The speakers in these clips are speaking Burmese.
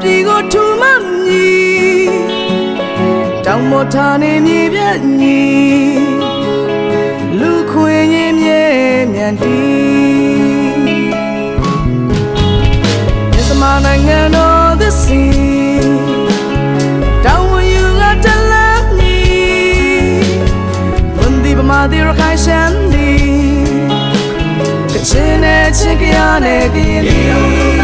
ပြည်ကိုထူမမြည်တောင်မထနေမြေပြက်ညီလူခွေရင်မြဲမြန်တီမြစမနိုင်ငံတော်သစ်စီတောင်ဝယူကတလန်ညီဝန်ဒီပမာဒီရခိုင်ရှန်ဒီကချင်နေချင်ကြရနေကရင်ဒီ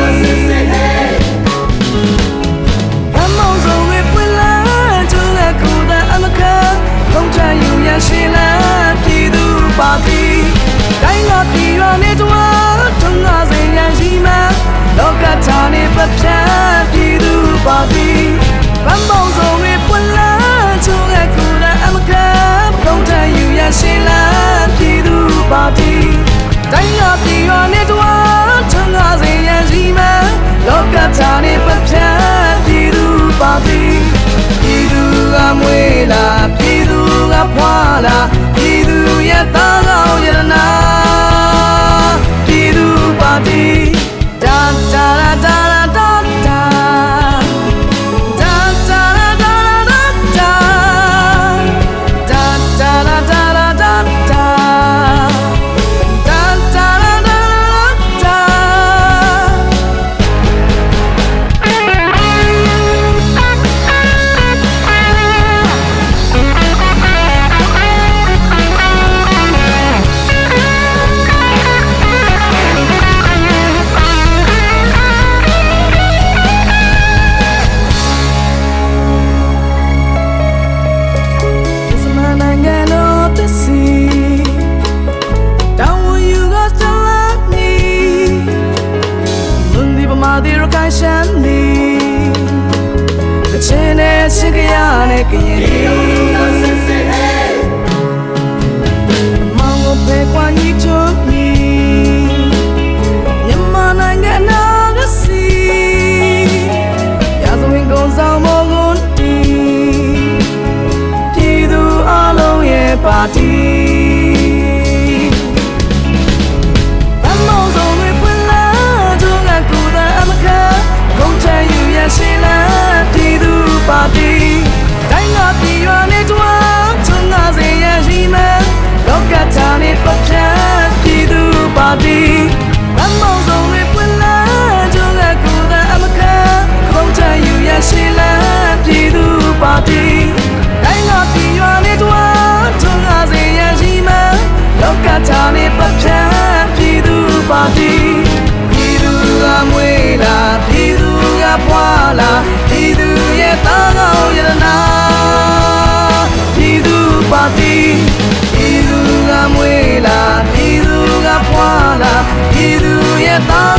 သည်ရခိုင်ရှမ်းသည်အချင်းနဲ့ချင်းကရနဲ့ကရင်သည်မောင်ကိုဖေးကွာညီချွတ်မီမြန်မာနိုင်ငံနာကစီရာဇဝင်ကုန်ဆောင်မောင်ကုန်တီပြည်သူအလုံးရဲ့ပါတီ goodbye.